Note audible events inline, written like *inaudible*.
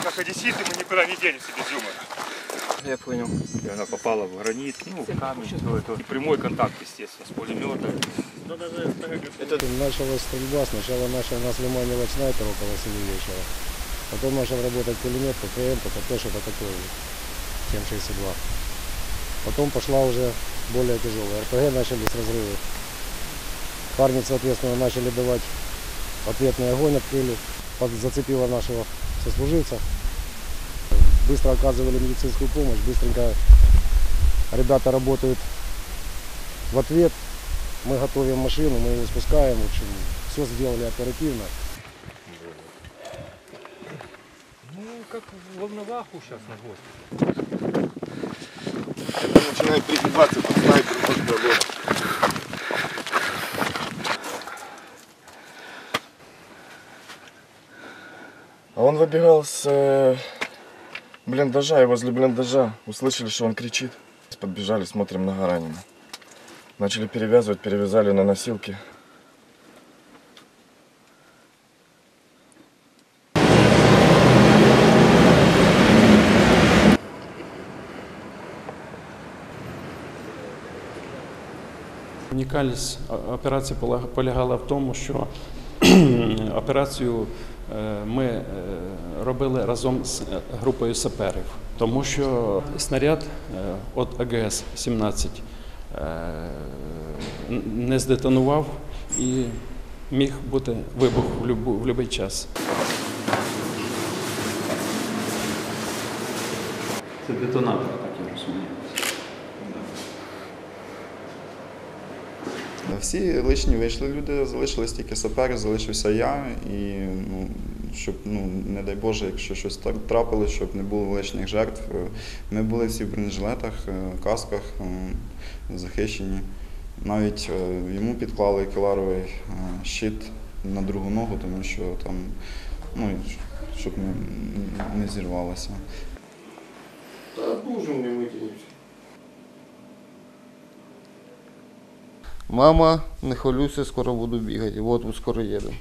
А как одесситы мы никуда не денемся без юмора. Я понял. И она попала в гранит, ну, камень, все это. И прямой контакт, естественно, с пулемета. Началась стрельба. Сначала начал нас выманивать снайпер около 7 вечера. Потом начал работать пулемет, ППМ, ППТ, что-то такое. 7,62. Потом пошла уже более тяжелая. РПГ начались разрывы. Парни, соответственно, начали давать ответный огонь, открыли. Под- Зацепило нашего сослуживца. Быстро оказывали медицинскую помощь. Быстренько ребята работают в ответ. Мы готовим машину, мы его спускаем. В общем, все сделали оперативно. Ну, как в Волноваху сейчас на год. начинает пригибаться под снайпер, под А он выбегал с э, блиндажа, и возле блиндажа услышали, что он кричит. Подбежали, смотрим, нога ранена. Начали перевязывать, перевязали на носилки. Унікальність о- операції поля- полягала в тому, що *clears throat* операцію е, ми е, робили разом з е, групою саперів, тому що снаряд е, від АГС-17 е, не здетонував і міг бути вибух в будь-який час. Це детонатор, так я розумію. Всі лишні вийшли люди, залишились тільки сапери, залишився я. І ну, щоб, ну, не дай Боже, якщо щось так трапилось, щоб не було лишніх жертв. Е, Ми були всі в бронежилетах, е, касках, е, захищені. Навіть йому підклали кіларовий е, щит на другу ногу, тому що там, ну, щоб не, не зірвалося. Та дуже не витягнувся. Мама, не хвилюйся, скоро буду бігати. От скоро їду.